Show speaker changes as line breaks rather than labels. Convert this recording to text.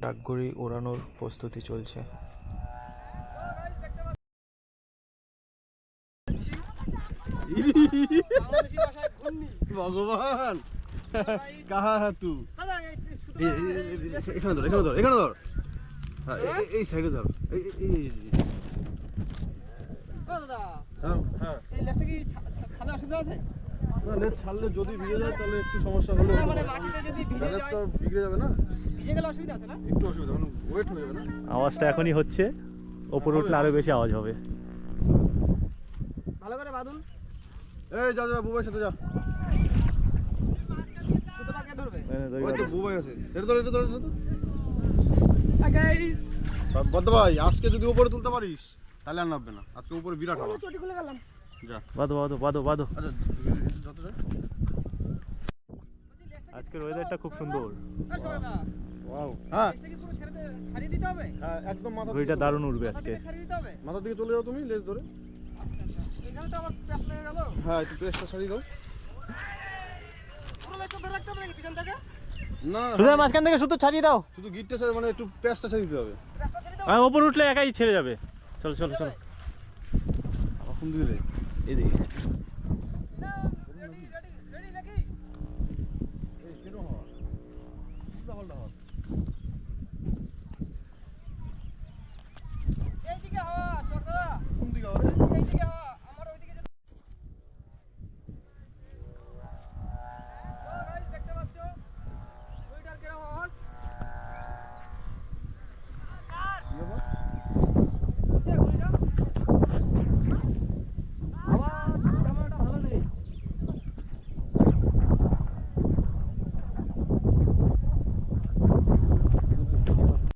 ডাকঘড়ি ওড়ানোর প্রস্তুতি চলছে।
ভগবান! কাহা হ্যাঁ তু? এখানে ধর এখানে ধর এখানে ধর। হ্যাঁ, এই- সাইডে ধর। এই এই- এই- এই- হ্যাঁ হ্যাঁ। না, নেট ছাড়লে যদি ভিজে যায় তাহলে একটু সমস্যা হলে ব্যালেন্সটা যাবে না? একটু অসুবিধা মানে ওয়েট হয়ে যাবে না?
আওয়াজটা এখনই হচ্ছে। ওপরে উঠলে আরও বেশি আওয়াজ হবে।
ভালো করে বাঁধুন।
এই যা যা বুবাইয়ের সাথে যা। ভাই আজকে যদি উপরে তুলতে পারিস তাহলে আর নামবে না। আজকে উপরে বিরাট যা
বাদো বাদো বাদো বাদো
আচ্ছা
আজকের ওয়েদারটা খুব সুন্দর।
ওয়াও হ্যাঁ। হ্যাঁ একদম মাথা
ঘড়িটা দারুণ উঠবে আজকে।
মাথার দিকে চলে যাও তুমি লেজ ধরে।
লেগে গেল?
হ্যাঁ একটু প্রেসটা ছাড়িয়ে দাও। না
শুধু মাঝখান থেকে শুধু ছাড়িয়ে দাও।
শুধু গিটটা ছাড়ে মানে একটু প্যাসটা ছাড়িয়ে দিতে হবে।
ওপর উঠলে একাই ছেড়ে যাবে। চলো চলো চলো।
দিকে
ఇది